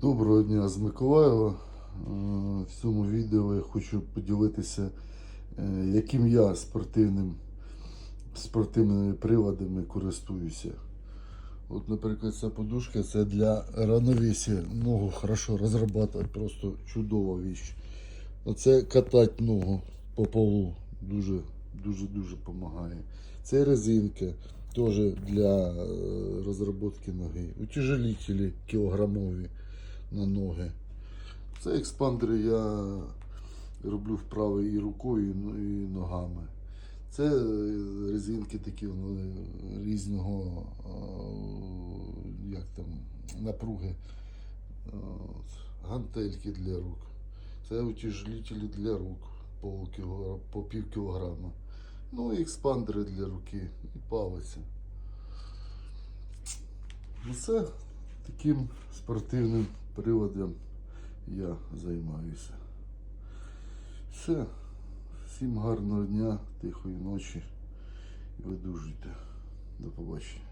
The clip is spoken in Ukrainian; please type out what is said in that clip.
Доброго дня з Миколаєва. Е, В цьому відео я хочу поділитися, е, яким я спортивним, спортивними приладами користуюся. От, наприклад, ця подушка це для равновесия. Ногу хорошо розрабатувати, просто чудова віч. Оце катати ногу по полу дуже дуже дуже допомагає. Це резинка теж для е, розробки ноги. Утяжелителі кілограмові на ноги. Це експандери я роблю вправи і рукою, ну, і ногами. Це е, резинки такі вони різного як там, напруги. Гантельки для рук. Це утяжелителі для рук по, по пів кілограма. Ну і експандери для руки і палиця. Ну, це таким спортивним приладом я займаюся. Все. Всім гарного дня, тихої ночі і видужуйте. До побачення.